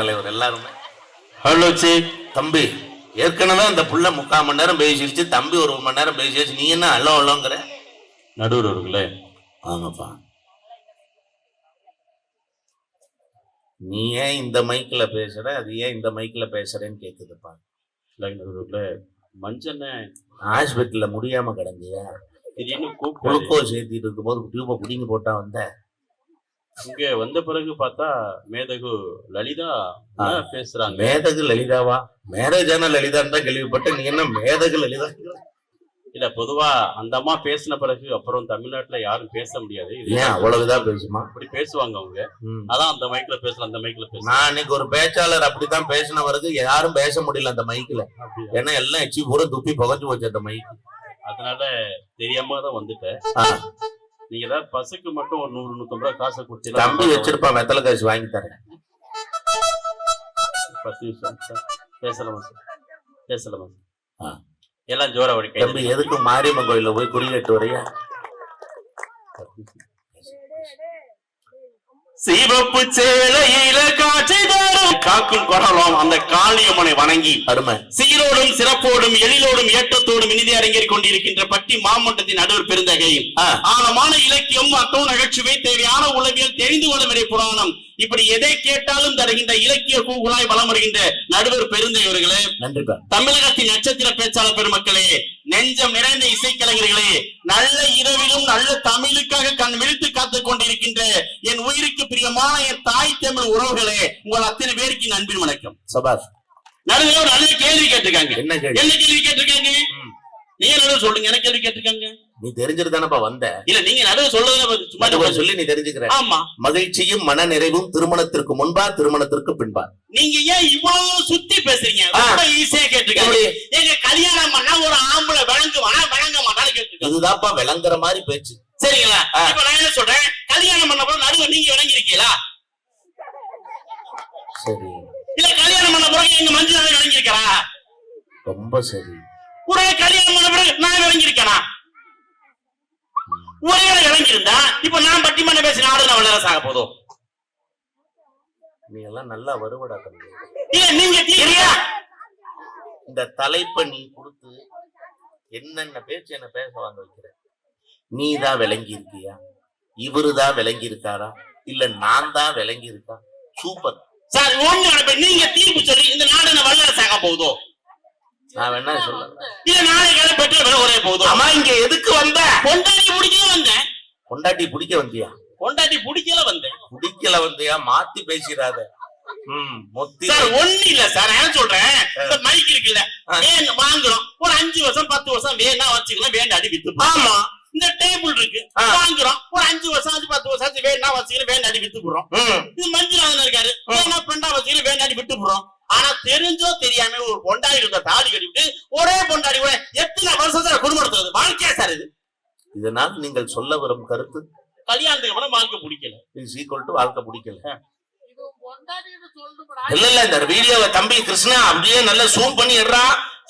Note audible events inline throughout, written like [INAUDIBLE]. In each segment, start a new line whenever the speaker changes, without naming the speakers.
தலைவர் எல்லாருமே.
Hello C
தம்பி. ஏற்கனவே அந்த புள்ள முக்கால் மணி நேரம் பேசிடுச்சு தம்பி ஒரு மணி நேரம் பேசியாச்சு. நீ என்ன அல்லோ அல்லோங்கிற
நடுவர் அவர்களே
ஆமாப்பா நீ ஏன் இந்த மைக்ல பேசுற? அது ஏன் இந்த மைக்ல பேசுறேன்னு கேக்குதுப்பா.
இல்லை மஞ்சண்ண
ஹாஸ்பிட்டல்ல முடியாம கிடந்தியா? குளுக்கோஸ் ஏத்திட்டு இருக்கும்போது டியூபை புடிங்கி போட்டா வந்த?
இங்க வந்த பிறகு பார்த்தா மேதகு லலிதா. பேசுறாங்க.
மேதகு லலிதாவா? மேரேஜான லலிதான்னு தான் கேள்விப்பட்ட நீ என்ன மேதகு லலிதா?
இல்ல பொதுவா அந்த அம்மா பேசின பிறகு அப்புறம் தமிழ்நாட்டுல யாரும் பேச முடியாது.
ஏன் அவ்வளவுதான் பேசுமா?
அப்படி பேசுவாங்க அவங்க. அதான் அந்த மைக்ல பேசலாம் அந்த மைக்ல பேசலாம்
நான் அன்னைக்கு ஒரு பேச்சாளர் அப்படித்தான் பேசின பிறகு யாரும் பேச முடியல அந்த மைக்ல? ஏன்னா எல்லாம் எச்சி பூரா துப்பி புகஞ்சு போச்சு அந்த மைக்
அதனால தெரியாம தான் வந்துட்டேன். நீங்க ஏதாவது பஸ்ஸுக்கு மட்டும் ஒரு நூறு நூத்தம்பது ரூபா காசை
தம்பி
கொடுத்தீங்கன்னா
வச்சிருப்பான் வெத்தலை காசு வாங்கி தரேன்.
பத்து நிமிஷம் சார் பேசலாமா சார் பேசலாமா
ஆ.
சார் எல்லாம் ஜோரா ஒரு கை
தம்பி எதுக்கு மாரியம்மன் கோயில்ல போய் குறி கட்டு வரையா
சிவப்பு சேலையில காட்சி தரும். காக்கும் குரலும் அந்த காளியம்மனை வணங்கி.
அருமை.
சீரோடும் சிறப்போடும் எழிலோடும் ஏற்றத்தோடும் இனிதி அரங்கேறிக் கொண்டிருக்கின்ற பட்டி மாமண்டத்தின் நடுவர் பெருந்தகை
ஆ.
ஆழமான இலக்கியம் அட்டோ நகைச்சுவை தேவையான உளவியல் தெரிந்து கொள்ள வேண்டிய புராணம். இப்படி எதை கேட்டாலும் தருகின்ற இலக்கிய கூகுளாய் வலம் வருகின்ற நடுவர் பெருந்தகைவர்களே
நன்றிப்பா.
தமிழகத்தின் நட்சத்திர பேச்சாளர் பெருமக்களே நெஞ்சம் நிறைந்த இசைக்கலைஞர்களே நல்ல இரவிலும் நல்ல தமிழுக்காக கண் விழித்து காத்துக் கொண்டிருக்கின்ற என் உயிருக்கு பிரியமான என் தாய் தமிழ் உறவுகளே உங்கள் அத்தனை பேருக்கு அன்பின் வணக்கம்.
சபாஷ்.
நடுவில் நல்ல கேள்வி கேட்டிருக்காங்க.
என்ன கேள்வி?
கேட்டிருக்காங்க. நீங்க நடுவு சொல்லுங்க. என்ன கேள்வி கேட்டிருக்காங்க.
நீ தெரிஞ்சுட்டு தானப்பா வந்த?
இல்ல நீங்க நடுவு சொல்லுங்க சும்மா
சொல்லி நீ தெரிஞ்சுக்கிற
ஆமா.
மகிழ்ச்சியும் மன நிறைவும் திருமணத்திற்கு முன்பா திருமணத்திற்கு பின்பா.
நீங்க ஏன் இவ்வளவு சுத்தி பேசுறீங்க. ரொம்ப ஈஸியா கேட்டிருக்காங்க? எங்க கல்யாணம் பண்ணா ஒரு ஆம்பளை விளங்குவானா விளங்க மாட்டான்னு கேட்டிருக்காங்க.
இதுதான்ப்பா விளங்குற மாதிரி பேச்சு.
சரிங்களா. இப்ப நான் என்ன சொல்றேன்? கல்யாணம் பண்ண பிறகு நடுவு நீங்க விளங்கி இருக்கீங்களா
சரி.
இல்ல கல்யாணம் பண்ண பிறகு எங்க மஞ்சள் விளங்கி இருக்கா
ரொம்ப சரி.
ஒரே கல்யாணம் பண்ண பிறகு நான் விளங்கி இருக்கேனா ஒரே விளங்கி இருந்தா இப்ப நான் பட்டிமன்ற பேசி நாடு நான் வளர சாக போதும்
நீ எல்லாம் நல்லா வருவடா தம்பி.
நீங்க தீரியா
இந்த தலைப்பை நீ கொடுத்து என்னென்ன பேச்சு என்ன பேச வாங்க வைக்கிற? நீ தான் விளங்கி இருக்கியா இவரு தான் விளங்கி இருக்காரா இல்ல நான் தான் விளங்கி இருக்கா சூப்பர்.
சார் ஒண்ணு நீங்க தீர்ப்பு சொல்லி இந்த நாடு என்ன வளர சாக போகுதோ?
நான் வேணா சொல்ல
இல்ல நாளை கால பெட்ரோல் விலை ஒரே போதும்
அம்மா இங்க எதுக்கு வந்த?
கொண்டாடி பிடிக்கல வந்தேன்
பொண்டாட்டி பிடிக்க வந்தியா?
கொண்டாடி பிடிக்கல வந்தேன்
பிடிக்கல வந்தியா? மாத்தி பேசிடாத.
சார் ஒண்ணு இல்ல சார். நான் என்ன சொல்றேன்? இந்த மைக் இருக்குல்ல வாங்குறோம். ஒரு அஞ்சு வருஷம் பத்து வருஷம் வேணா வச்சுக்கலாம் வேண்டாடி வித்து ஆமா. இந்த டேபிள் இருக்கு. வாங்குறோம். ஒரு அஞ்சு வருஷம் அஞ்சு பத்து வருஷம் ஆச்சு வேணா வச்சுக்கலாம் வேண்டாடி வித்து போடுறோம்.
ம்.
இது மஞ்சுநாதன் இருக்காரு. வேணா பெண்டா வச்சுக்கலாம் வேண்டாடி விட்டு போடுறோம். ஆனா தெரிஞ்சோ தெரியாம ஒரு பொண்டாடி இருக்க தாலி கட்டிவிட்டு ஒரே பொண்டாடி கூட எத்தனை வருஷத்துல குடும்பம் வாழ்க்கையா சார் இது?
இதனால் நீங்கள் சொல்ல வரும் கருத்து?
கல்யாணத்துக்கு அப்புறம் வாழ்க்கை பிடிக்கல
இஸ் ஈக்குவல் டு வாழ்க்கை பிடிக்கல இல்ல இல்ல இந்த வீடியோவை தம்பி கிருஷ்ணா அப்படியே நல்லா ஜூம் பண்ணி எடுறா.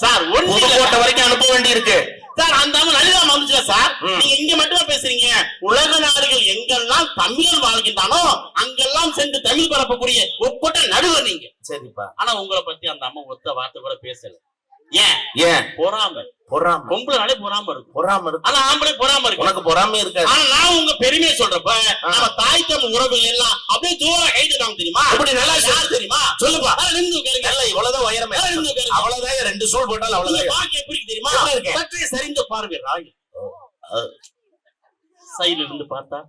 சார்
புதுக்கோட்டை வரைக்கும் அனுப்ப வேண்டி இருக்கு
சார் அந்த லலிதா வந்துச்சுல சார். நீங்க இங்க மட்டுமே பேசுறீங்க. உலக நாடுகள் எங்கெல்லாம் தமிழர் வாழ்கின்றானோ அங்கெல்லாம் சென்று தமிழ் பரப்பக்கூடிய ஒப்பட்ட நடுவர் நீங்க.
சரிப்பா.
ஆனா உங்களை பத்தி அந்த அம்மா ஒத்த வார்த்தை கூட பேசல. ஏன்?
ஏன்?
பொறாம.
பொறாம.
பொம்பளைனாலே பொறாம இருக்கும்.
பொறாம இருக்கு.
ஆனா ஆம்பளை பொறாம இருக்கு.
உனக்கு பொறாம இருக்காது.
ஆனா நான் உங்க பெருமையை சொல்றப்ப நம்ம தாய் தமிழ் உறவுகள் எல்லாம் அப்படியே ஜோரா கைதுட்டாங்க தெரியுமா?
அப்படி நல்லா
யார் தெரியுமா?
சொல்லுப்பா.
நின்னு கேளுங்க
இல்ல இவ்வளவுதான் உயரமே
நின்னு கேளுங்க
அவ்வளவுதான் ரெண்டு சூழ் போட்டாலும் அவ்வளவுதான்.
பாக்கு எப்படி தெரியுமா? சற்றே சரிந்து பாருங்க ராகி. சைடுல இருந்து பார்த்தா.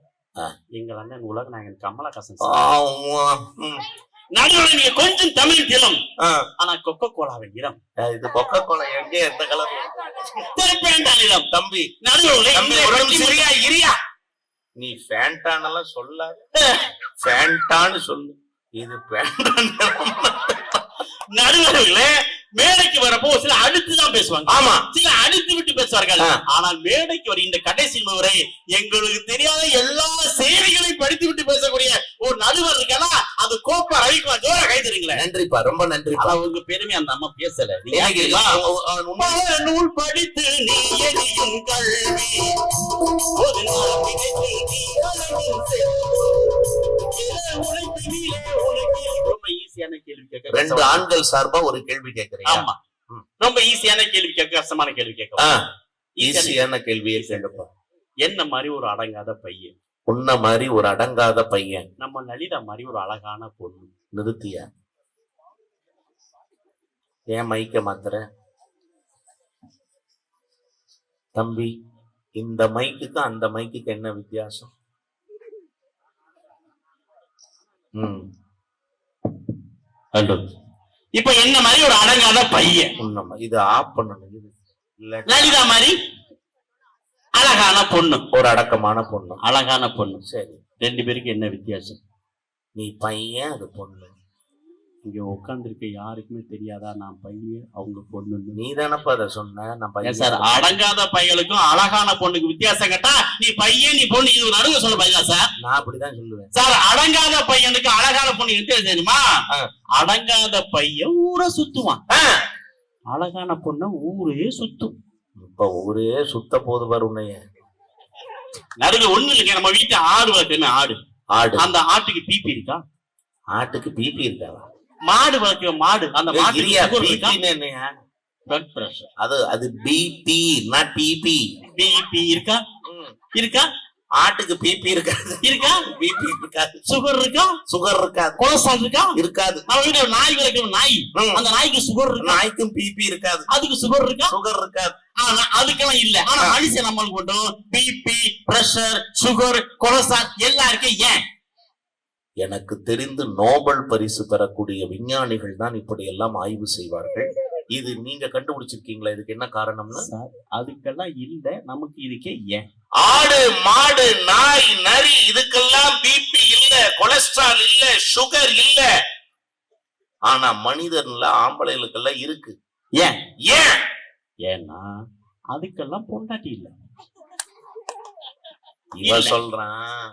எங்கள் அண்ணன் உலக நாயகன் கமலஹாசன் நடுவுல நீங்க கொஞ்சம் தமிழ் திலம். ஆனா கொக்கோ கோலாவின் இடம்
இது கொக்க கோலை எங்க எந்த கலர்?
திருப்பேண்டான் இடம்
தம்பி
நடுவுல
சரியா? இரியா. நீ ஃபேண்டானெல்லாம் சொல்லாத. ஃபேண்டான்னு சொல்லு. இது ஃபேண்டான்
நடுவர்கள மேடைக்கு வரப்போ சில அடுத்து தான் பேசுவாங்க.
ஆமா.
சில அடுத்து விட்டு பேசுவார்கள். ஆனால் மேடைக்கு வருகின்ற கடைசி முறை எங்களுக்கு தெரியாத எல்லா செய்திகளையும் படித்து விட்டு பேசக்கூடிய ஒரு நடுவர் இருக்கா அது கோப்பா ரவிக்குமார். ஜோரா கைதுறீங்களே
நன்றிப்பா ரொம்ப நன்றிப்பா.
ஆனா உங்க பெருமை அந்த அம்மா பேசல. நூல் படித்து நீ எரியும் கல்வி. ஒரு நாள் ஈஸியான கேள்வி கேட்க
ரெண்டு ஆண்கள் சார்பா ஒரு கேள்வி கேக்குறீங்க?
ஆமா. ரொம்ப ஈஸியான கேள்வி கேட்க கஷ்டமான கேள்வி கேட்க ஈஸியான
ஈஸியான கேள்வியை கேளுப்பா.
என்ன மாதிரி ஒரு அடங்காத பையன்?
உன்ன மாதிரி ஒரு அடங்காத பையன்.
நம்ம லலிதா மாதிரி ஒரு அழகான பொண்ணு.
நிறுத்தியா? ஏன் மைக்க மாத்துற? தம்பி இந்த மைக்குக்கு அந்த மைக்குக்கு என்ன வித்தியாசம்? ம்.
இப்ப என்ன மாதிரி ஒரு அடங்காத பையன்?
இது ஆஃப் பண்ணணும்
லலிதா மாதிரி? அழகான பொண்ணு.
ஒரு அடக்கமான பொண்ணு.
அழகான பொண்ணு.
சரி.
ரெண்டு பேருக்கு என்ன வித்தியாசம்?
நீ பையன் அது பொண்ணு.
இங்க உட்கார்ந்திருக்க யாருக்குமே தெரியாதா? நான் பையன் அவங்க பொண்ணுன்னு
நீ தானப்பா அதை சொன்ன. நான் பையன்
சார் அடங்காத பையனுக்கும் அழகான பொண்ணுக்கு வித்தியாசம் கேட்டா நீ பையன் நீ பொண்ணு இது நடுவு சொல்ல பையன் சார்.
நான் அப்படிதான் சொல்லுவேன்.
சார் அடங்காத பையனுக்கு அழகான பொண்ணு வித்தியாசம் தெரியுமா. அடங்காத பையன் ஊரை சுத்துவான். அழகான பொண்ணு ஊரே சுத்தும்.
இப்ப ஒரே சுத்த போது பாரு உன்னைய.
நடுவில் ஒண்ணு இல்லைங்க நம்ம வீட்டு ஆடு வளர்க்குமே ஆடு.
ஆடு.
அந்த ஆட்டுக்கு பிபி இருக்கா?
ஆட்டுக்கு பிபி இருக்காவா
மாடு வளர்க்கிற மாடு. அந்த
என்னையா?
பிளட் பிரஷர்
அது அது பிபி நாட் பிபி
பிபி இருக்கா? இருக்கா?
ஆட்டுக்கு பிபி இருக்காது.
இருக்கா?
பிபி இருக்காது.
சுகர் இருக்கா?
சுகர் இருக்காது.
கொலஸ்ட்ரால் இருக்கா?
இருக்காது.
ஒரு நாய் வளர்க்கிற நாய். அந்த நாய்க்கு சுகர் இருக்கா?
நாய்க்கும் பிபி இருக்காது.
அதுக்கு சுகர் இருக்கா?
சுகர் இருக்காது.
ஆனா அதுக்கெல்லாம் இல்ல. ஆனா. மனுஷன் நம்மளுக்கு மட்டும் பிபி பிரஷர் சுகர் கொலஸ்ட்ரால் எல்லாருக்கும் ஏன்?
எனக்கு தெரிந்து நோபல் பரிசு பெறக்கூடிய விஞ்ஞானிகள் தான் இப்படி எல்லாம் ஆய்வு செய்வார்கள். இது நீங்க கண்டுபிடிச்சிருக்கீங்களா? இதுக்கு என்ன காரணம்னு?
அதுக்கெல்லாம் இல்ல. நமக்கு இதுக்கே ஏன்?
ஆடு மாடு நாய் நரி இதுக்கெல்லாம் பிபி இல்ல கொலஸ்ட்ரால் இல்ல சுகர் இல்ல. ஆனா மனிதன்ல ஆம்பளைகளுக்கெல்லாம் இருக்கு.
ஏன்?
ஏன்?
ஏன்னா அதுக்கெல்லாம் பொண்டாட்டி இல்ல.
இவன். சொல்றான்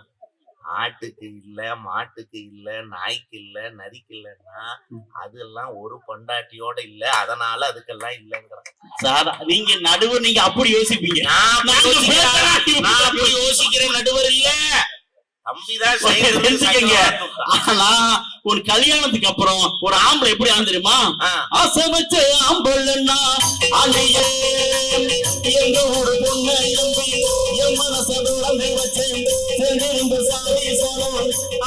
ஆட்டுக்கு இல்ல மாட்டுக்கு இல்ல நாய்க்கு இல்ல நரிக்கு இல்லன்னா அதெல்லாம் ஒரு பொண்டாட்டியோட இல்ல அதனால அதுக்கெல்லாம் இல்லங்கிறான்
சார் நீங்க நடுவு நீங்க அப்படி யோசிப்பீங்க.
நான் யோசிக்கிறேன் நடுவர் இல்ல. [LAUGHS]
ஒரு கல்யாணத்துக்கு அப்புறம் ஒரு ஆம்பளை எப்படி ஆகும் தெரியுமா ஆசை வச்ச ஆம்பளன்னா அலையே எங்க ஒரு பொண்ணை நம்பி என் மனச துறந்து வச்சேன்.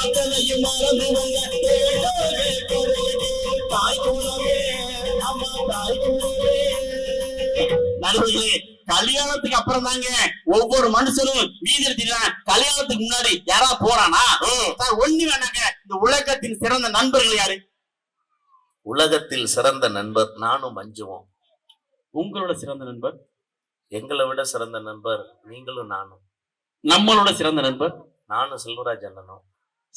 அத்தனையும் மறந்து வந்த ஏழோரே கொடையடி, தாய் அம்மா தாய் குலமே நடுவுகளே கல்யாணத்துக்கு அப்புறம் தாங்க ஒவ்வொரு மனுஷனும் வீதியில் திரிறான் கல்யாணத்துக்கு முன்னாடி யாரா போறானா? ஒண்ணு வேணாங்க. இந்த உலகத்தின் சிறந்த நண்பர்கள் யாரு?
உலகத்தில் சிறந்த நண்பர் நானும் மஞ்சுவோம்.
உங்களோட சிறந்த நண்பர்?
எங்களை விட சிறந்த நண்பர் நீங்களும் நானும்.
நம்மளோட சிறந்த நண்பர்?
நானும் செல்வராஜ் அண்ணனும்.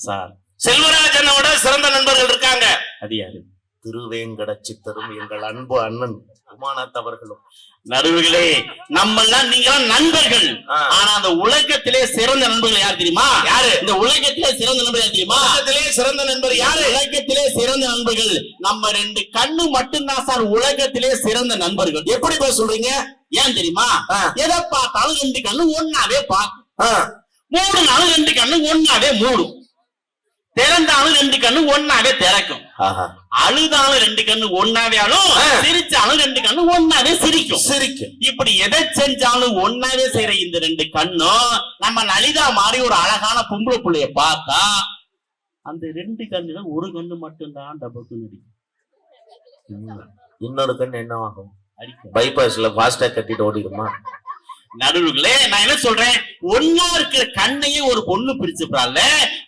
சார்
செல்வராஜ் அண்ணனோட சிறந்த நண்பர்கள் இருக்காங்க.
அது யாரு?
திருவேங்கட சித்தரும் எங்கள் அன்பு அண்ணன் உமாநாத் அவர்களும்.
நடுவுகளே நம்மெல்லாம் நீங்களாம் நண்பர்கள். ஆனா அந்த உலகத்திலே சிறந்த நண்பர்கள் யார் தெரியுமா?
யாரு?
இந்த உலகத்திலே சிறந்த நண்பர்கள் யார் தெரியுமா?
உலகத்திலே சிறந்த நண்பர் யாரு?
உலகத்திலே சிறந்த நண்பர்கள். நம்ம ரெண்டு கண்ணு மட்டும்தான் சார் உலகத்திலே சிறந்த நண்பர்கள்.
எப்படி போய் சொல்றீங்க?
ஏன் தெரியுமா. எதை பார்த்தாலும் ரெண்டு கண்ணு ஒன்னாவே பார்க்கும். மூடுனாலும் ரெண்டு கண்ணு ஒன்னாவே மூடும். திறந்தாலும் ரெண்டு கண்ணு ஒன்னாவே திறக்கும்.
ஆஹா.
அழுதாலும் ரெண்டு கண்ணு ஒன்னாவே அழும்
ஆ.
சிரிச்சாலும் ரெண்டு கண்ணு ஒன்னாவே சிரிக்கும்.
சிரிக்கும்.
இப்படி எதை செஞ்சாலும் ஒன்னாவே செய்யற இந்த ரெண்டு கண்ணும் நம்ம லலிதா மாதிரி ஒரு அழகான பொம்பளை புள்ளைய பார்த்தா அந்த ரெண்டு கண்ணுல ஒரு கண்ணு மட்டும்தான் டபக்கு நடிக்கும்.
இன்னொரு கண் என்ன ஆகும்
அடிக்கும்
பைபாஸ்ல ஃபாஸ்டாக் கட்டிட்டு ஓடிடுமா?
நடுவுகளே நான் என்ன சொல்றேன்? ஒன்னா இருக்கிற கண்ணையே ஒரு பொண்ணு பிரிச்சு போறாள்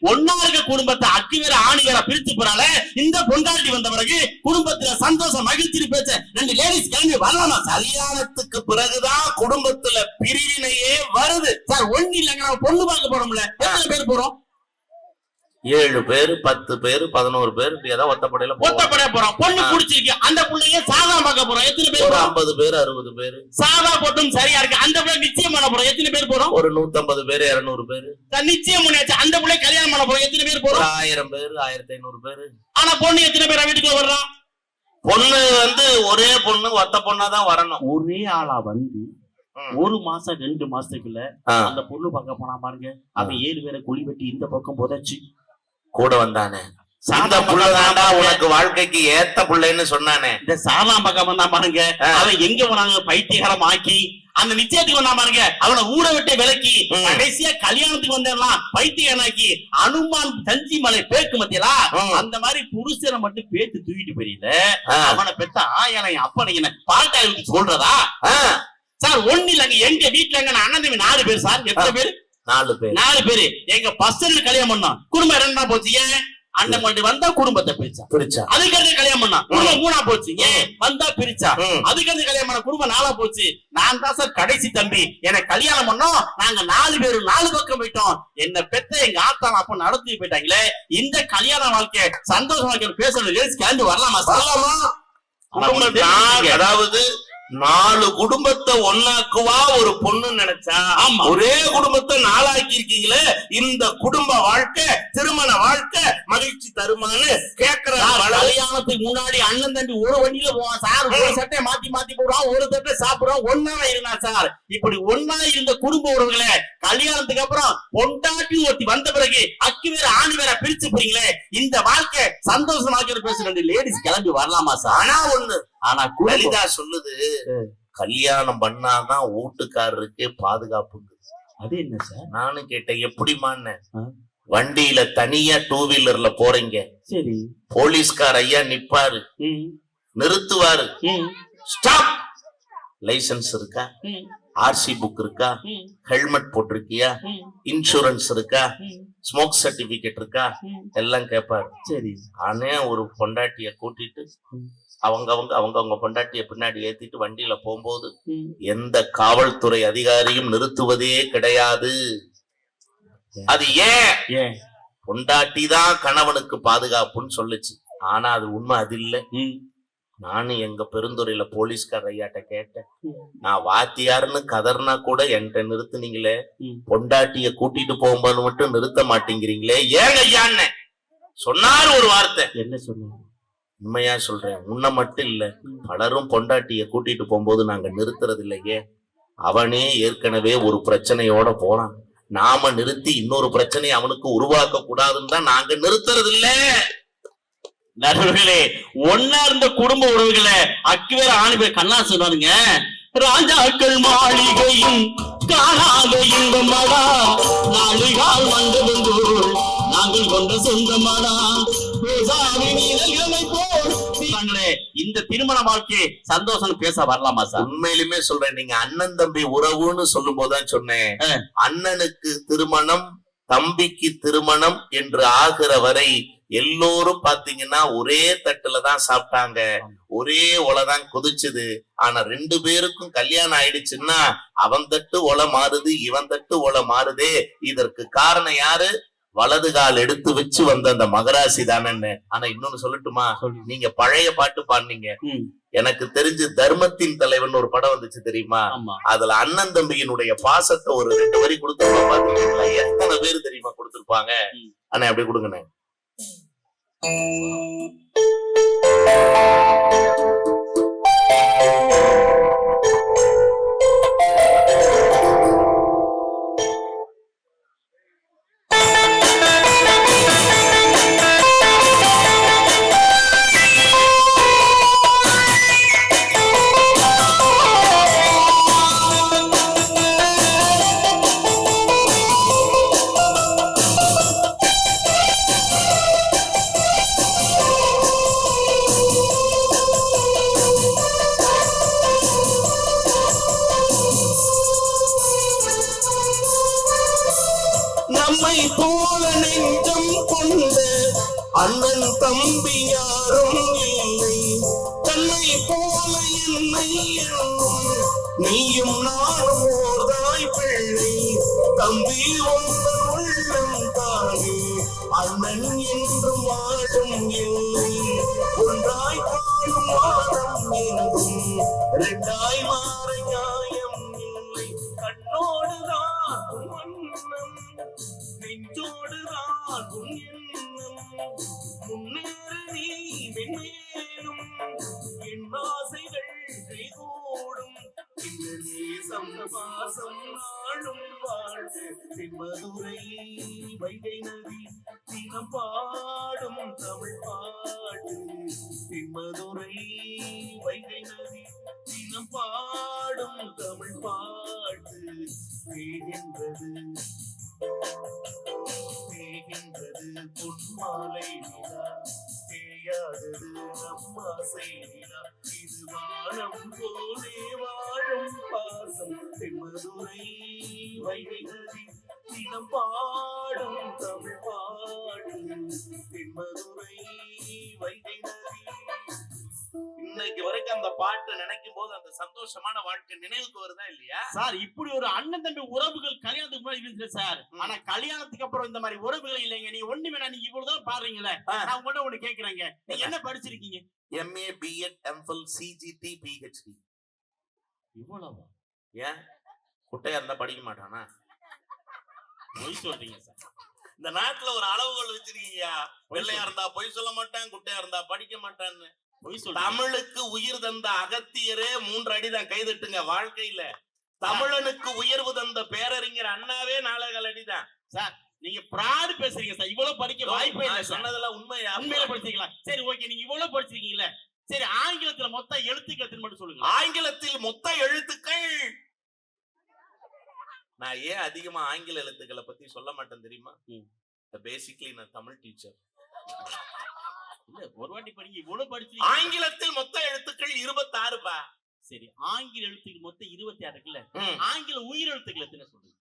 ஒன்னா இருக்கிற குடும்பத்தை அக்கி வேற ஆணி வேற பிரிச்சு போறாள் இந்த பொண்டாட்டி வந்த பிறகு குடும்பத்துல சந்தோஷம் மகிழ்ச்சி பேச ரெண்டு லேடிஸ் கிளம்பி வரலாமா?
கல்யாணத்துக்கு பிறகுதான் குடும்பத்துல பிரிவினையே வருது.
சார் ஒண்ணு இல்லைங்க நம்ம பொண்ணு பார்க்க போறோம்ல. எத்தனை பேர் போறோம்?
ஏழு பேரு பத்து பேரு பதினோரு பேர் ஏதாவது ஒத்தப்படையில.
ஒத்தப்படையா போறோம். பொண்ணு
ஆ.
பிடிச்சிருக்கு. அந்த புள்ளைய சாதா பார்க்க போறோம். எத்தனை பேர்
ஐம்பது பேர் அறுபது பேரு.
சாதா போட்டும் சரியா இருக்கு. அந்த புள்ளை நிச்சயம் பண்ண போறோம். எத்தனை பேர் போறோம்?
ஒரு நூத்தம்பது பேரு இருநூறு பேரு.
நிச்சயம் பண்ணியாச்சு. அந்த புள்ளை கல்யாணம் பண்ண போறோம். எத்தனை பேர் போறோம்?
ஆயிரம் பேரு ஆயிரத்தி ஐநூறு பேரு.
ஆனா பொண்ணு எத்தனை பேர் வீட்டுக்குள்ள வர்றான்
பொண்ணு வந்து ஒரே பொண்ணு ஒத்த பொண்ணா தான் வரணும்.
ஒரே ஆளா வந்து. ஒரு மாசம் ரெண்டு மாசத்துக்குள்ள அந்த பொண்ணு பார்க்க போனா பாருங்க. அவன் ஏழு பேரை குழி வெட்டி இந்த பக்கம் புதைச்சு
கூட வந்தானே. இந்த புள்ளதாண்டா உனக்கு வாழ்க்கைக்கு ஏத்த புள்ளைன்னு சொன்னானே.
இந்த சாலாம் பக்கம் வந்தா பாருங்க
ஆ.
அவன் எங்க போனாங்க பைத்தியகாரம் ஆக்கி அந்த நிச்சயத்துக்கு வந்தா பாருங்க அவனை ஊரை விட்டு விலக்கி. கடைசியா கல்யாணத்துக்கு வந்தெல்லாம் பைத்தியனாக்கி அனுமான் தஞ்சி மலை பேக்கு மத்தியலா. அந்த மாதிரி புருஷனை மட்டும் பேத்து தூக்கிட்டு போயில அவனை பெத்த ஆயனை அப்பனை என்ன பாட்டாளுக்கு சொல்றதா? சார் ஒண்ணு இல்லைங்க எங்க வீட்டுல எங்க அண்ணன் தம்பி நாலு பேர் சார் எத்தனை பேர்?
நாலு பேர்.
நாலு பேரு. எங்க பசங்க கல்யாணம் பண்ணோம் குடும்பம் ரெண்டா போச்சு. ஏன்? அண்ணன் மட்டும் வந்தா குடும்பத்தை பிரிச்சா.
பிரிச்சா.
அதுக்கடுத்து கல்யாணம் பண்ணா குடும்பம் மூணா போச்சு. ஏன்? வந்தா பிரிச்சா.
ம்.
அதுக்கடுத்து கல்யாணம் பண்ண குடும்பம் நாலா போச்சு. நான் தான் சார் கடைசி தம்பி. எனக்கு கல்யாணம் பண்ணோம். நாங்க நாலு பேரும் நாலு பக்கம் போயிட்டோம். என்ன பெத்த எங்க ஆத்தா அப்ப நடத்தி போயிட்டாங்களே. இந்த கல்யாண வாழ்க்கை சந்தோஷ வாழ்க்கை பேசுறது கிளம்பி வரலாமா தெரிஞ்சுக்கங்க.
அதாவது நாலு குடும்பத்தை ஒன்னாக்குவா ஒரு பொண்ணு நினைச்சா. ஒரே குடும்பத்தை நாளாக்கி இருக்கீங்களே இந்த குடும்ப வாழ்க்கை திருமண வாழ்க்கை மகிழ்ச்சி தருமான்னு கேக்குற
கல்யாணத்துக்கு முன்னாடி அண்ணன் தம்பி ஒரு வண்டியில போவான் சார். ஒரு சட்டை மாத்தி மாத்தி போடுவான் ஒரு சட்டை சாப்பிடுறான் ஒன்னா இருந்தா சார். இப்படி ஒன்னா இருந்த குடும்ப உறவுகளை கல்யாணத்துக்கு அப்புறம் பொண்டாட்டி ஒருத்தி வந்த பிறகு அக்கு வேற ஆணி வேற பிரிச்சு போறீங்களே. இந்த வாழ்க்கை சந்தோஷமாக பேச ரெண்டு லேடிஸ் கிளம்பி வரலாமா சார்?
ஆனா ஒண்ணு
ஆனா
லலிதா சொல்லுது கல்யாணம் பண்ணாதான் வீட்டுக்காரருக்கே பாதுகாப்பு
அது என்ன சார்?
நானும் கேட்டேன் எப்படிமான்னு. வண்டியில தனியா டூ வீலர்ல போறீங்க.
சரி.
போலீஸ்கார் ஐயா நிப்பாரு. நிறுத்துவாரு. ஸ்டாப்! லைசென்ஸ் இருக்கா? ஆர்சி புக் இருக்கா? ஹெல்மெட் போட்டிருக்கியா? இன்சூரன்ஸ் இருக்கா? ஸ்மோக் சர்டிபிகேட் இருக்கா. எல்லாம் கேட்பாரு
சரி.
ஆனே ஒரு பொண்டாட்டிய கூட்டிட்டு. அவங்க அவங்க அவங்க அவங்க பொண்டாட்டிய பின்னாடி ஏத்திட்டு வண்டியில போகும்போது. எந்த காவல்துறை அதிகாரியும் நிறுத்துவதே கிடையாது. அது ஏன்? பொண்டாட்டி தான் கணவனுக்கு பாதுகாப்புன்னு சொல்லுச்சு. ஆனா அது உண்மை அது இல்ல. நானும் எங்க பெருந்துறையில போலீஸ்கார ஐயாட்ட கேட்டேன் நான் வாத்தியாருன்னு கதர்னா கூட என்கிட்ட நிறுத்துனீங்களே. பொண்டாட்டிய கூட்டிட்டு போகும்போது மட்டும் நிறுத்த மாட்டேங்கிறீங்களே. ஏங்க ஐயான்னு சொன்னாரு ஒரு வார்த்தை.
என்ன சொன்னாங்க
உண்மையா சொல்றேன். உன்னை மட்டும் இல்ல பலரும் பொண்டாட்டிய கூட்டிட்டு போகும்போது நாங்க நிறுத்துறது இல்லையே அவனே ஏற்கனவே ஒரு பிரச்சனையோட போனான் நாம நிறுத்தி இன்னொரு பிரச்சனையை அவனுக்கு உருவாக்க கூடாதுன்னு தான் நாங்க நிறுத்துறது இல்ல
நண்பர்களே ஒன்னா இருந்த குடும்ப உறவுகளை அக்கு வேற ஆணி பேர் கண்ணா சொன்னாருங்க. ராஜாக்கள் மாளிகையும் காணாத இன்பமாடா நாளிகால் மண்டபந்தோர் நாங்கள் கொண்ட சொந்தமாடா இந்த திருமண வாழ்க்கையை சந்தோஷம் பேச வரலாமா சார்?
உண்மையிலுமே சொல்றேன். நீங்க அண்ணன் தம்பி உறவுன்னு சொல்லும் போதுதான் சொன்னேன். அண்ணனுக்கு திருமணம் தம்பிக்கு திருமணம் என்று ஆகிற வரை எல்லோரும் பாத்தீங்கன்னா ஒரே தட்டுல தான் சாப்பிட்டாங்க. ஒரே ஒலைதான் கொதிச்சுது. ஆனா ரெண்டு பேருக்கும் கல்யாணம் ஆயிடுச்சுன்னா அவன் தட்டு ஒலை மாறுது இவன் தட்டு ஒலை மாறுதே. இதற்கு காரணம் யாரு? வலது கால் எடுத்து வச்சு வந்த அந்த மகராசி தானே ஆனா இன்னொன்னு சொல்லட்டுமா? நீங்க பழைய பாட்டு பாடுனீங்க. எனக்கு தெரிஞ்சு தர்மத்தின் தலைவன் ஒரு படம் வந்துச்சு தெரியுமா? அதுல அண்ணன் தம்பியினுடைய பாசத்தை ஒரு ரெண்டு வரி கொடுத்துருப்போம் பாத்துருக்கீங்களா எத்தனை பேர் தெரியுமா கொடுத்திருப்பாங்க. அண்ணா அப்படியே கொடுங்கண்ணே. நம்மை போல நெஞ்சம் கொண்ட அண்ணன் தம்பி யாரும் இல்லை. தன்னை போல என்னை எண்ணும் நீயும் நானும் ஓர்தாய் பிள்ளை. தம்பி உங்கள் உள்ளம் தானே அண்ணன் என்றும் வாழும் இல்லை. ஒன்றாய் காணும் வாரம் என்றும் இரண்டாய் மாறையா கைகூடும் நாளும் வாழ்க தென்மதுரை வைகை நதி தினம் பாடும் தமிழ் பாட்டு. தென்மதுரை வைகை நதி தினம் பாடும் தமிழ் பாட்டு. தேகின்றது தேகின்றது பொன்மாலை நிலா. தேயாதது நம் நிலா இது வானம் போலே வாழும் பாசம். திருமதுரை வைகை தினம் பாடும் தமிழ் பாடும் திருமதுரை வைகை இன்னைக்கு வரைக்கும் அந்த பாட்டு நினைக்கும் போது அந்த சந்தோஷமான வாழ்க்கை நினைவுக்கு வருதா இல்லையா?
சார் இப்படி ஒரு அண்ணன் தம்பி உறவுகள் கல்யாணத்துக்கு முன்னாடி இருந்துச்சு சார். ஆனா கல்யாணத்துக்கு அப்புறம் இந்த மாதிரி உறவுகள் இல்லைங்க. நீங்க ஒண்ணு வேணா நீங்க இவ்வளவுதான் பாடுறீங்களே.
ஆ.
நான் உங்கள்ட்ட ஒண்ணு கேக்குறேங்க. நீங்க என்ன? படிச்சிருக்கீங்க?
MA BEd MPhil CGT PhD
இவ்வளவு?
ஏன்? குட்டையா இருந்தா படிக்க மாட்டானா?
பொய் சொல்றீங்க சார்.
இந்த நாட்டுல ஒரு அளவுகள் வச்சிருக்கீங்க வெள்ளையா இருந்தா பொய் சொல்ல மாட்டான் குட்டையா இருந்தா படிக்க மாட்டான்னு. தமிழுக்கு உயிர் தந்த அகத்தியரே மூன்று அடிதான் கைதட்டுங்க வாழ்க்கையில. தமிழனுக்கு உயர்வு தந்த பேரறிஞர் அண்ணாவே நாலகால் அடிதான்
நீங்க பிராடு பேசுறீங்க சார். இவ்வளவு படிக்க வாய்ப்பே இல்ல சார்.
சொன்னதெல்லாம் உண்மையா?
உண்மையில படிச்சிருக்கீங்களா? சரி ஓகே. நீங்க இவ்வளவு படிச்சிருக்கீங்களா சரி ஆங்கிலத்துல மொத்த எழுத்துக்கள் மட்டும் சொல்லுங்க.
ஆங்கிலத்தில் மொத்த எழுத்துக்கள். நான் ஏன் அதிகமா ஆங்கில எழுத்துக்களை பத்தி சொல்ல மாட்டேன் தெரியுமா. பேசிக்கலி நான் தமிழ் டீச்சர்
ஒரு வாட்டி படிங்க. இவ்வளவு படிச்சிருக்கீங்க.
ஆங்கிலத்தில் மொத்த எழுத்துக்கள் இருபத்தாறுப்பா.
சரி ஆங்கில எழுத்துக்கள் மொத்தம் இருபத்தி ஆறு இருக்குல்ல. ஆங்கில உயிர் எழுத்துக்கள் எத்தனை சொல்லுங்க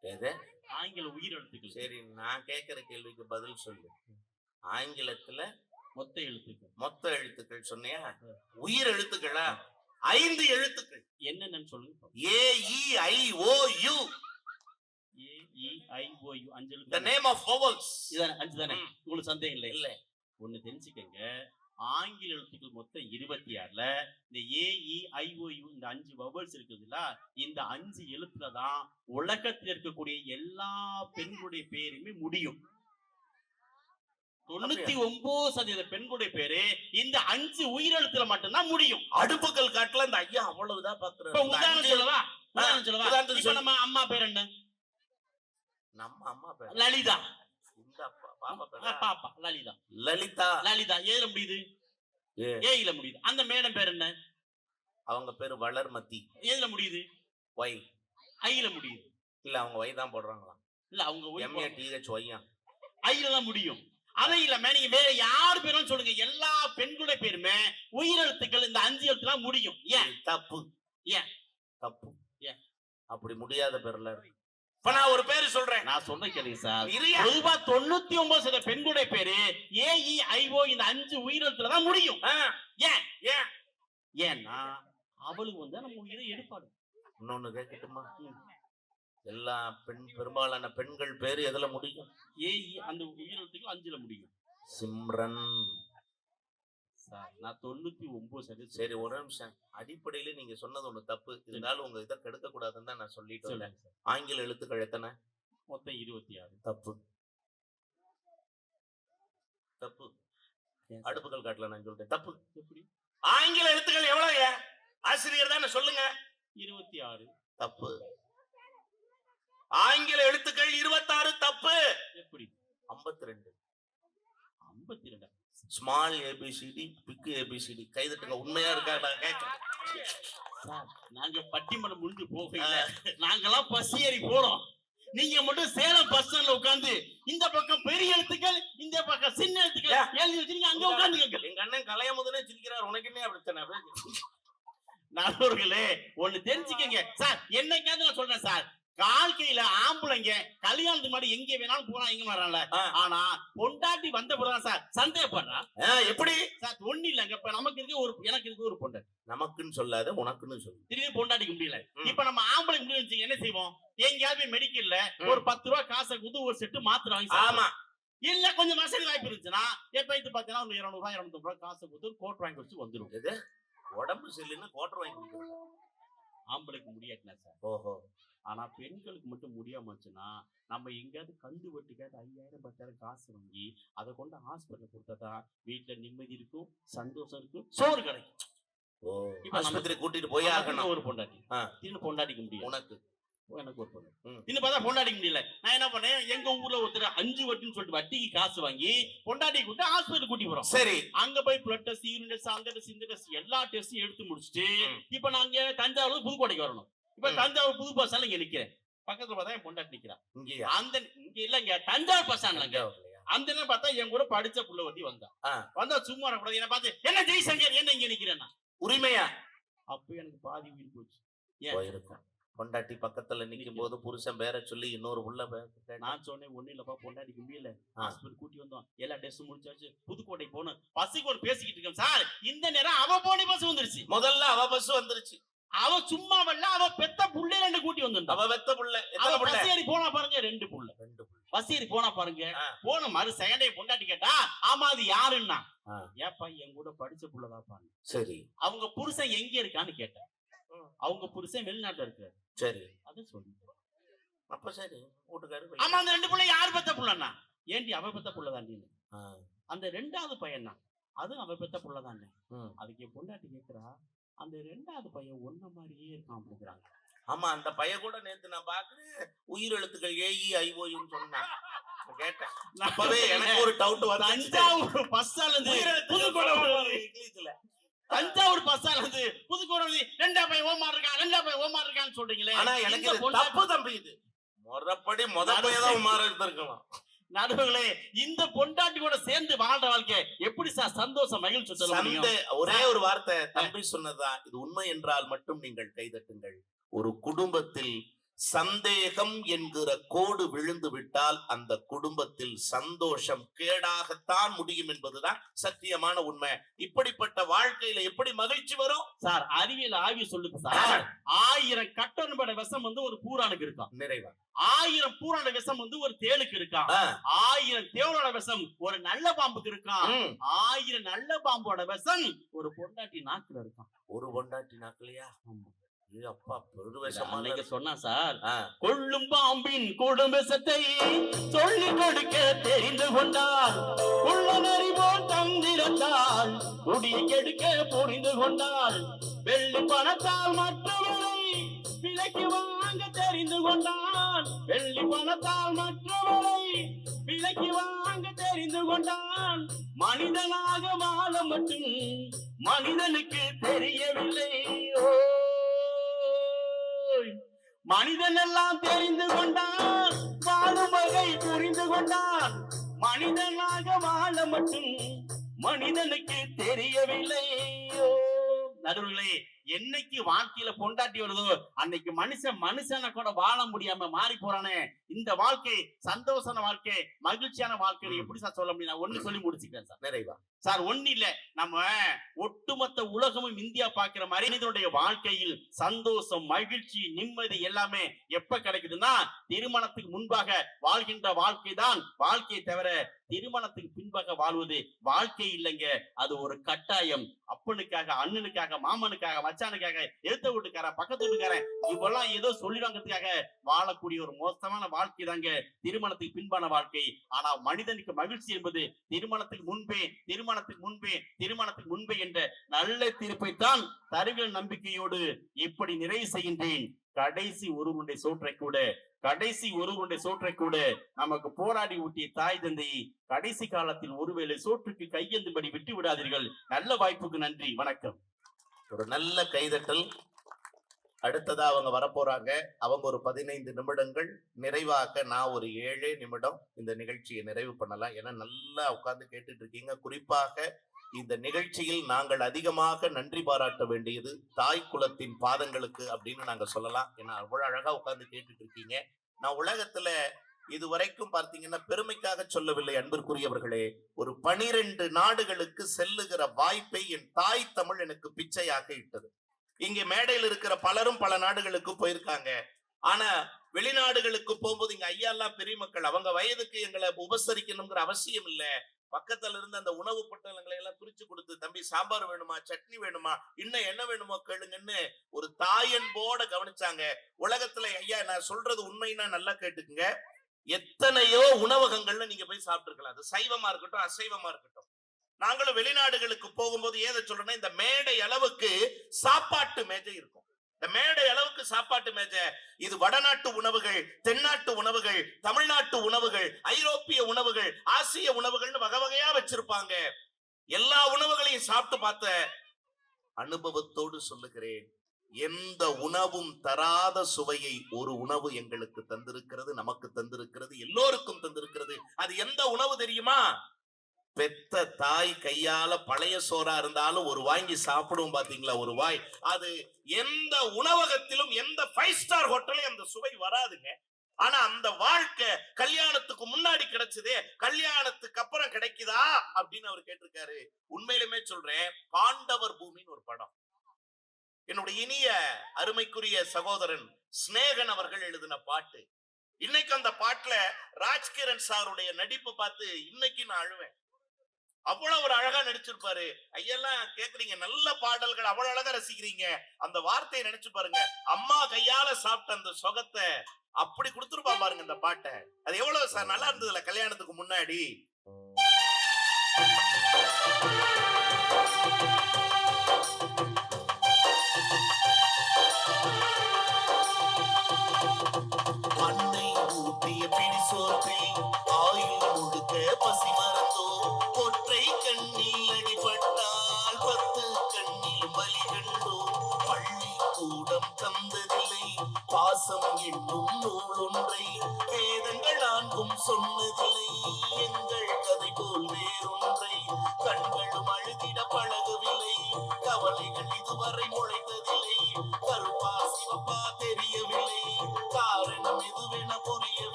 எது?
ஆங்கில உயிர் எழுத்துக்கள்.
சரி நான் கேட்கிற கேள்விக்கு பதில் சொல்லு. ஆங்கிலத்துல
மொத்த எழுத்துக்கள்.
மொத்த எழுத்துக்கள் சொன்னியா? உயிர் எழுத்துக்களா? ஐந்து எழுத்துக்கள்.
என்னென்னு சொல்லுங்க
ஏ இ ஐ ஓ you
A E I O U அஞ்சு எழுத்து?
Name of vowels.
இதானே அஞ்சு தானே. உங்களுக்கு சந்தேகம் இல்லை
இல்ல.
ஒண்ணு தெரிஞ்சுக்கங்க. ஆங்கில எழுத்துக்கள் மொத்தம் இருபத்தி ஆறுல இந்த ஏ இ ஐ ஓ யு இந்த அஞ்சு வவல்ஸ் இருக்குதுல்ல இந்த அஞ்சு எழுத்துல தான் உலகத்தில் இருக்கக்கூடிய எல்லா பெண்களுடைய பேருமே முடியும். தொண்ணூத்தி ஒன்பது சதவீத பெண்களுடைய பேரு இந்த அஞ்சு உயிரெழுத்துல மட்டும்தான் முடியும்.
அடுப்புகள் காட்டுல இந்த ஐயா அவ்வளவுதான் பாக்குறேன்
உதாரணம் சொல்லவா? உதாரணம் சொல்லவா. நம்ம அம்மா பேர் என்ன?
நம்ம அம்மா பேர்
லலிதா.
பாப்பா
லலிதா.
லலிதா.
லலிதா. ஏல முடியுது. ஏயில முடியுது. அந்த மேடம் பேர் என்ன?
அவங்க பேரு வளர்மதி.
எதுல முடியுது?
ஒய்
ஐல முடியுது.
இல்ல அவங்க ஒய் தான் போடுறாங்களாம்.
இல்ல அவங்க
எம்ஏ டிஹெச் ஒய்யா
ஐல தான் முடியும். அதை இல்லாம நீங்க வேற யார் பேரும் சொல்லுங்க. எல்லா பெண்களுடைய பேருமே உயிரெழுத்துக்கள் இந்த அஞ்சு எழுத்துலாம் முடியும். ஏன்?
தப்பு.
ஏன்?
தப்பு.
ஏன்?
அப்படி முடியாத பேர்ல. இருக்கு. இப்ப நான் ஒரு பேரு சொல்றேன்.
நான் சொல்ல கேளுங்க சார். பொதுவா தொண்ணூத்தி ஒன்பது சதவீத பெண்களுடைய பேரு ஏஇ ஐஓ இந்த அஞ்சு உயிரெழுத்துல தான் முடியும். ஏன்?
ஏன்?
ஏன்னா அவளுக்கு வந்து நம்ம உயிரை எடுப்பாடு
இன்னொன்னு கேட்கட்டுமா எல்லா பெண் பெரும்பாலான பெண்கள் பேரு எதுல முடியும்?
ஏஇ அந்த உயிரெழுத்துக்கள் அஞ்சுல முடியும்.
சிம்ரன்.
சார் நான் தொண்ணூத்தி ஒன்பது சதவீதம்
சரி ஒரு நிமிஷம். அடிப்படையில நீங்க சொன்னது ஒண்ணு தப்பு. இருந்தாலும் உங்க இதை கெடுக்க கூடாதுன்னு தான் நான் சொல்லிட்டு வந்தேன். ஆங்கில எழுத்துக்கள் எத்தனை?
மொத்தம் இருபத்தி ஆறு.
தப்பு. தப்பு. அடுப்புகள் காட்டல நான் சொல்லிட்டேன் தப்பு.
எப்படி?
ஆங்கில எழுத்துக்கள் எவ்வளவு ஆசிரியர் தானே சொல்லுங்க.
இருபத்தி ஆறு.
தப்பு. ஆங்கில எழுத்துக்கள் இருபத்தாறு தப்பு.
எப்படி?
ஐம்பத்தி ரெண்டு.
ஐம்பத்தி ரெண்டு?
ஸ்மால் ஏபிசிடி பிக் ஏபிசிடி கைதட்டுங்க உண்மையா இருக்கா? நான் கேட்கிறேன்.
நாங்க பட்டிமன்றம் முடிஞ்சு போகல. நாங்கெல்லாம் பஸ் ஏறி போறோம். நீங்க மட்டும் சேலம் பஸ் ஸ்டாண்ட்ல உட்கார்ந்து இந்த பக்கம் பெரிய எழுத்துக்கள் இந்த பக்கம் சின்ன எழுத்துக்கள் எழுதி வச்சிருக்கீங்க அங்க உட்காந்துங்க
எங்க அண்ணன் கலையமுதனே சிரிக்கிறார். உனக்கு என்ன பிரச்சனை? [LAUGHS]
நண்பர்களே ஒண்ணு தெரிஞ்சுக்கங்க. சார் என்னைக்காவது நான் சொல்றேன் சார். வாழ்க்கையில ஆம்பளைங்க கல்யாணத்துக்கு முன்னாடி எங்க வேணாலும் போனா எங்க வர்றான்ல
ஆ.
ஆனா பொண்டாட்டி வந்த பிறகுதான் சார் சந்தேகப்படுறான்
எப்படி?
சார் ஒண்ணு இல்லைங்க. இப்ப நமக்கு இருக்கு ஒரு எனக்கு இருக்கு ஒரு பொண்டாட்டி.
நமக்குன்னு சொல்லாத உனக்குன்னு சொல்லு.
திடீர்னு பொண்டாட்டிக்க முடியல. இப்ப நம்ம ஆம்பளைக்கு முடியும் என்ன செய்வோம்? எங்கேயாவது மெடிக்கல்ல. ஒரு பத்து ரூபா காசை கொடுத்து ஒரு செட்டு மாத்திரை வாங்கி.
ஆமா.
இல்ல கொஞ்சம் வசதி வாய்ப்பு இருந்துச்சுன்னா எப்ப இது பாத்தீங்கன்னா ஒரு இருநூறு ரூபாய் இருநூத்தி ரூபாய் காசை கொடுத்து ஒரு கோட் வாங்கி வச்சு வந்துரும்.
எது? உடம்பு சரியில்லைன்னு கோட்டர் வாங்கி கொடுக்குறது
ஆம்பளைக்கு முடியாட்டினா சார்.
ஓஹோ.
ஆனா பெண்களுக்கு மட்டும் முடியாம இருந்துச்சுன்னா நம்ம எங்கேயாவது கந்து வட்டிக்காவது ஐயாயிரம் பத்தாயிரம் காசு வாங்கி அதை கொண்டு ஹாஸ்பிட்டல் கொடுத்தாதான் வீட்டுல நிம்மதி இருக்கும் சந்தோஷம் இருக்கும் சோறு கிடைக்கும்.
ஆஸ்பத்திரி கூட்டிட்டு போய் ஆகணும்.
ஒரு பொண்டாட்டி. திடீர்னு பொண்டாட்டிக்க முடியும்
உனக்கு.
எனக்கு ஒரு பொண்ணு. இன்னும் பார்த்தா பொண்டாடிக்க முடியல. நான் என்ன பண்ணேன்? எங்க ஊர்ல ஒருத்தர் அஞ்சு வட்டின்னு சொல்லிட்டு வட்டிக்கு காசு வாங்கி பொண்டாட்டி கூட்டு ஹாஸ்பிட்டல் கூட்டி போறோம்.
சரி.
அங்க போய் பிளட் டெஸ்ட் யூரின் டெஸ்ட் அந்த டெஸ்ட் இந்த டெஸ்ட் எல்லா டெஸ்டும் எடுத்து முடிச்சுட்டு. இப்ப நாங்க தஞ்சாவூர்ல இருந்து புதுக்கோட்டைக்கு வரணும். இப்ப. தஞ்சாவூர் புது பஸ் இங்க நிக்கிறேன். பக்கத்துல பார்த்தா என் பொண்டாட்டி நிக்கிறான்
இங்கேயா?
அந்த இங்க இல்லங்க தஞ்சாவூர் பஸ் ஸ்டாண்ட்லங்க? அந்த நேரம் பார்த்தா என் கூட படிச்ச புள்ள ஒட்டி வந்தா.
ஆ.
வந்தா சும்மா வரக்கூடாது. என்ன பார்த்து என்ன ஜெய்சங்கர் என்ன இங்க நிக்கிறேன்னா?
உரிமையா?
அப்ப எனக்கு பாதி உயிர் போச்சு. ஏன்?
பொண்டாட்டி பக்கத்துல நிக்கும் போது புருஷன் பேர சொல்லி இன்னொரு உள்ள
நான் சொன்னேன் ஒண்ணு இல்லப்பா பொண்டாடிக்க முடியல. ஹாஸ்பிட்டல் கூட்டி வந்தோம். எல்லா டெஸ்ட் முடிச்சாச்சு. புதுக்கோட்டை போகணும் பஸ்ஸுக்கு ஒரு பேசிக்கிட்டு இருக்கேன் சார். இந்த நேரம் அவ போனி பஸ் வந்துருச்சு.
முதல்ல அவ பஸ் வந்துருச்சு.
அவ சும்மா வரல அவ பெத்த புள்ளை ரெண்டு கூட்டி வந்துட்டா
அவ வெத்த புள்ள.
அவ
புள்ள?
ஏறி போனா பாருங்க ரெண்டு புள்ள.
ரெண்டு புள்ள.
பஸ் ஏறி போனா பாருங்க. போன மறு செகண்டே பொண்டாட்டி கேட்டா ஆமா அது யாருன்னா. ஏப்பா என் கூட படிச்ச புள்ளதாப்பா
சரி.
அவங்க புருஷன் எங்க இருக்கான்னு கேட்டேன். அவங்க புருஷன் வெளிநாட்டுல இருக்காரு.
சரி.
அதை சொல்லி.
அப்ப சரி வீட்டுக்காரு
ஆமா அந்த ரெண்டு புள்ள யார் பெத்த புள்ளண்ணா ஏண்டி அவ பெத்த புள்ளதாண்டி
ஆ,
அந்த ரெண்டாவது பையன் தான் அது அவ பெத்த புள்ளதானே. அதுக்கு பொண்டாட்டி கேக்குறா அந்த ரெண்டாவது பையன் ஒன்ன மாதிரியே இருக்கான் அப்படிங்கிறாங்க
ஆமா அந்த பைய கூட நேத்து நான் பாக்குறேன் உயிர் எழுத்துக்கள் ஏஇ ஐஓயும் சொன்னான். நான் கேட்டேன். அப்பவே எனக்கு ஒரு டவுட் வந்து
தஞ்சாவூர் பஸ் இருந்து.
இங்கிலீஷ்ல.
தஞ்சாவூர் பஸ் இருந்து புதுக்கோட்டை வருது. ரெண்டா பையன் ஓமா இருக்கான் ரெண்டா பையன் ஓமா இருக்கான்னு சொல்றீங்களே.
ஆனா எனக்கு தப்பு தம்பி இது. முறப்படி முத பையதான் மாற இருந்திருக்கலாம்
நடுவுகளே இந்த பொண்டாட்டி கூட சேர்ந்து வாழ்ற வாழ்க்கை எப்படி சார் சந்தோஷம் மகிழ்ச்சி சொல்ல
ஒரே ஒரு வார்த்தை தம்பி சொன்னதா இது உண்மை என்றால் மட்டும் நீங்கள் கைதட்டுங்கள் ஒரு குடும்பத்தில் சந்தேகம் என்கிற கோடு விழுந்து விட்டால் அந்த குடும்பத்தில் சந்தோஷம் கேடாகத்தான் முடியும் என்பதுதான் சத்தியமான உண்மை. இப்படிப்பட்ட வாழ்க்கையில எப்படி மகிழ்ச்சி வரும்?
சார் அறிவியல் ஆய்வு சொல்லுது சார். ஆயிரம் கட்டன்பட விஷம் வந்து ஒரு பூரானுக்கு இருக்கான்
நிறைவா?
ஆயிரம் பூரான விஷம் வந்து ஒரு தேளுக்கு இருக்கான்
ஆ,
ஆயிரம் தேவலோட விஷம் ஒரு நல்ல பாம்புக்கு இருக்கான். ஆயிரம் நல்ல பாம்போட விஷம் ஒரு பொண்டாட்டி நாக்குல இருக்கான்
ஒரு பொண்டாட்டி நாக்கலையா?
அன்னைக்கு சொன்னா சார் கொள்ளும் பாம்பின் குடும்ப விஷத்தை சொல்லி கொடுக்க தெரிந்து கொண்டார். உள்ள நறிவோல் தந்திரத்தால் குடிய கெடுக்க புரிந்து கொண்டார். வெள்ளி பணத்தால் மற்றவரை விலைக்கு வாங்க தெரிந்து கொண்டான் வெள்ளி பணத்தால் மற்றவரை விலைக்கு வாங்க தெரிந்து கொண்டான் மனிதனாக வாழ மட்டும் மனிதனுக்கு தெரியவில்லை. ஓய். மனிதன் எல்லாம் தெரிந்து கொண்டான் வாழும் வகை புரிந்து கொண்டான் மனிதனாக வாழ மட்டும் மனிதனுக்கு தெரியவில்லை ஓ. நடுவுகளே என்னைக்கு வாழ்க்கையில பொண்டாட்டி வருதோ அன்னைக்கு மனுஷன் மனுஷனை கூட வாழ முடியாம மாறி போறானே. இந்த வாழ்க்கை சந்தோஷமான வாழ்க்கை மகிழ்ச்சியான வாழ்க்கை எப்படி சார் சொல்ல முடியும். நான் ஒண்ணு சொல்லி முடிச்சுக்கிறேன் சார்.
நிறைவா.
சார் ஒண்ணு இல்ல. நம்ம ஒட்டுமொத்த உலகமும் இந்தியா பாக்குற மாதிரி மனிதனுடைய வாழ்க்கையில் சந்தோஷம் மகிழ்ச்சி நிம்மதி எல்லாமே எப்ப கிடைக்குதுன்னா திருமணத்துக்கு முன்பாக வாழ்கின்ற வாழ்க்கை தான் வாழ்க்கையை தவிர திருமணத்துக்கு பின்பாக வாழ்வது வாழ்க்கை இல்லைங்க. அது ஒரு கட்டாயம். அப்பனுக்காக அண்ணனுக்காக மாமனுக்காக மச்சானுக்காக எழுத்த வீட்டுக்காரன் பக்கத்து வீட்டுக்காரன் இவெல்லாம் ஏதோ சொல்லிடுவாங்கிறதுக்காக வாழக்கூடிய ஒரு மோசமான வாழ்க்கை தாங்க திருமணத்துக்கு பின்பான வாழ்க்கை. ஆனா மனிதனுக்கு மகிழ்ச்சி என்பது திருமணத்துக்கு முன்பே திருமணத்துக்கு முன்பே திருமணத்துக்கு முன்பே என்ற நல்ல தீர்ப்பை தான் தருகிற நம்பிக்கையோடு இப்படி நிறைவு செய்கின்றேன். கடைசி ஒருவனுடைய சோற்றை கூட கடைசி ஒருவனுடைய சோற்றை கூட நமக்கு போராடி ஊட்டிய தாய் தந்தையை கடைசி காலத்தில் ஒருவேளை சோற்றுக்கு கையெழுந்தபடி விட்டு விடாதீர்கள் நல்ல வாய்ப்புக்கு நன்றி வணக்கம்.
ஒரு நல்ல கைதட்டல். அடுத்ததா அவங்க வரப்போறாங்க. அவங்க ஒரு பதினைந்து நிமிடங்கள் நிறைவாக நான் ஒரு ஏழே நிமிடம் இந்த நிகழ்ச்சியை நிறைவு பண்ணலாம். ஏன்னா நல்லா உட்கார்ந்து கேட்டுட்டு இருக்கீங்க குறிப்பாக இந்த நிகழ்ச்சியில் நாங்கள் அதிகமாக நன்றி பாராட்ட வேண்டியது தாய் குலத்தின் பாதங்களுக்கு அப்படின்னு நாங்க சொல்லலாம். ஏன்னா அவ்வளவு அழகா உட்கார்ந்து கேட்டுட்டு இருக்கீங்க நான் உலகத்துல இதுவரைக்கும் பார்த்தீங்கன்னா பெருமைக்காக சொல்லவில்லை அன்பிற்குரியவர்களே. ஒரு பனிரெண்டு நாடுகளுக்கு செல்லுகிற வாய்ப்பை என் தாய் தமிழ் எனக்கு பிச்சையாக இட்டது. இங்கே மேடையில் இருக்கிற பலரும் பல நாடுகளுக்கு போயிருக்காங்க. ஆனா வெளிநாடுகளுக்கு போகும்போது இங்க ஐயா எல்லாம் பெரிய மக்கள் அவங்க வயதுக்கு எங்களை உபசரிக்கணுங்கிற அவசியம் இல்ல. பக்கத்துல இருந்து அந்த உணவு பொட்டலங்களை எல்லாம் பிரிச்சு கொடுத்து தம்பி சாம்பார் வேணுமா? சட்னி வேணுமா? இன்னும் என்ன வேணுமோ கேளுங்கன்னு ஒரு தாயன்போட கவனிச்சாங்க. உலகத்துல ஐயா நான் சொல்றது உண்மைன்னா நல்லா கேட்டுக்குங்க. எத்தனையோ உணவகங்கள்ல நீங்க போய் சாப்பிட்டுருக்கலாம். அது சைவமா இருக்கட்டும் அசைவமா இருக்கட்டும். நாங்களும் வெளிநாடுகளுக்கு போகும்போது ஏதை சொல்றேன்னா இந்த மேடை அளவுக்கு சாப்பாட்டு மேஜை இருக்கும். இந்த மேடை அளவுக்கு சாப்பாட்டு மேஜை. இது வடநாட்டு உணவுகள் தென்னாட்டு உணவுகள் தமிழ்நாட்டு உணவுகள் ஐரோப்பிய உணவுகள் ஆசிய உணவுகள்னு வகை வகையா வச்சிருப்பாங்க. எல்லா உணவுகளையும் சாப்பிட்டு பார்த்த அனுபவத்தோடு சொல்லுகிறேன். எந்த உணவும் தராத சுவையை ஒரு உணவு எங்களுக்கு தந்திருக்கிறது நமக்கு தந்திருக்கிறது எல்லோருக்கும் தந்திருக்கிறது. அது எந்த உணவு தெரியுமா? பெத்த தாய் கையால பழைய சோறா இருந்தாலும் ஒரு வாங்கி சாப்பிடுவோம் பாத்தீங்களா ஒரு வாய். அது எந்த உணவகத்திலும் எந்த ஃபைவ் ஸ்டார் ஹோட்டலையும் அந்த சுவை வராதுங்க. ஆனா அந்த வாழ்க்கை கல்யாணத்துக்கு முன்னாடி கிடைச்சதே கல்யாணத்துக்கு அப்புறம் கிடைக்குதா அப்படின்னு அவர் கேட்டிருக்காரு. உண்மையிலுமே சொல்றேன் பாண்டவர் பூமின்னு ஒரு என்னுடைய இனிய அருமைக்குரிய சகோதரன் சிநேகன் அவர்கள் எழுதின பாட்டு. இன்னைக்கு அந்த பாட்டுல ராஜ்கிரண் சாருடைய நடிப்பை பார்த்து இன்னைக்கு நான் அழுவேன். அவ்வளவு ஒரு அழகா நடிச்சிருப்பாரு. ஐயெல்லாம் கேக்குறீங்க. நல்ல பாடல்கள். அவ்வளவு அழகா ரசிக்கிறீங்க. அந்த வார்த்தையை நினைச்சு பாருங்க. அம்மா கையால சாப்பிட்ட அந்த சொகத்தை அப்படி கொடுத்துருப்பா பாருங்க இந்த பாட்டை. அது எவ்வளவு சார் நல்லா இருந்ததுல கல்யாணத்துக்கு முன்னாடி? பாசம் நூல் ஒன்றை வேதங்கள் நான்கும் சொன்னது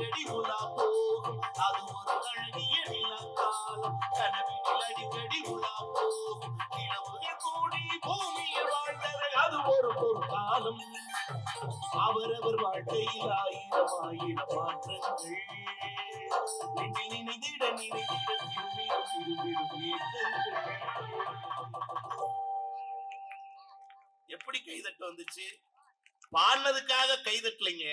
அடிக்கடி உலா போகும் அது ஒரு அழகிய நிலக்காலம் காலம் கனவினில் அடிக்கடி உலா போகும் நிலவுகள் கூடி பூமியில் வாழ்ந்தது அது ஒரு பொற்காலம் அவரவர் வாழ்க்கையில் ஆயிரம் ஆயிரம் மாற்றங்கள் நெஞ்சில் நினைந்திட எப்படி கைதட்டு வந்துச்சு? பாடினதுக்காக கைதட்டலைங்க.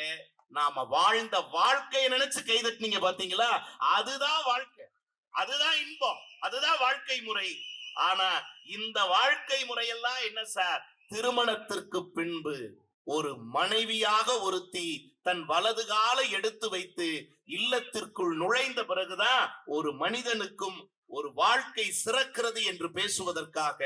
நாம வாழ்ந்த வாழ்க்கையை நினைச்சு கைதட்டினீங்க பாத்தீங்களா? அதுதான் வாழ்க்கை. அதுதான் இன்பம். அதுதான் வாழ்க்கை முறை. ஆனா இந்த வாழ்க்கை முறையெல்லாம் என்ன சார்? திருமணத்திற்கு பின்பு ஒரு மனைவியாக ஒருத்தி தன் வலது காலை எடுத்து வைத்து இல்லத்திற்குள் நுழைந்த பிறகுதான் ஒரு மனிதனுக்கும் ஒரு வாழ்க்கை சிறக்கிறது என்று பேசுவதற்காக